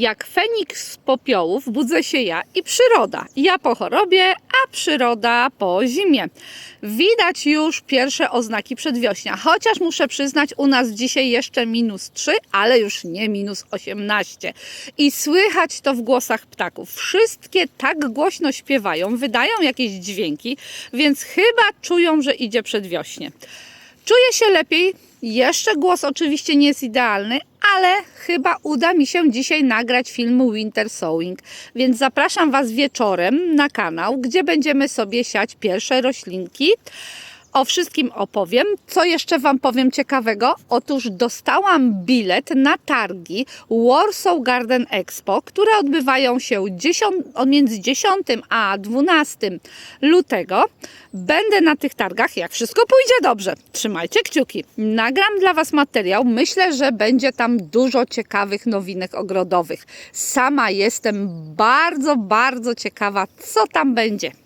Jak Feniks z popiołów budzę się ja i przyroda. Ja po chorobie, a przyroda po zimie. Widać już pierwsze oznaki przedwiośnia, chociaż muszę przyznać, u nas dzisiaj jeszcze minus 3, ale już nie minus 18. I słychać to w głosach ptaków. Wszystkie tak głośno śpiewają, wydają jakieś dźwięki, więc chyba czują, że idzie przedwiośnie. Czuję się lepiej. Jeszcze głos oczywiście nie jest idealny, ale chyba uda mi się dzisiaj nagrać film Winter Sowing. Więc zapraszam Was wieczorem na kanał, gdzie będziemy sobie siać pierwsze roślinki. O wszystkim opowiem. Co jeszcze Wam powiem ciekawego? Otóż dostałam bilet na targi Warsaw Garden Expo, które odbywają się 10, między 10 a 12 lutego. Będę na tych targach, jak wszystko pójdzie dobrze. Trzymajcie kciuki. Nagram dla Was materiał. Myślę, że będzie tam dużo ciekawych nowinek ogrodowych. Sama jestem bardzo, bardzo ciekawa, co tam będzie.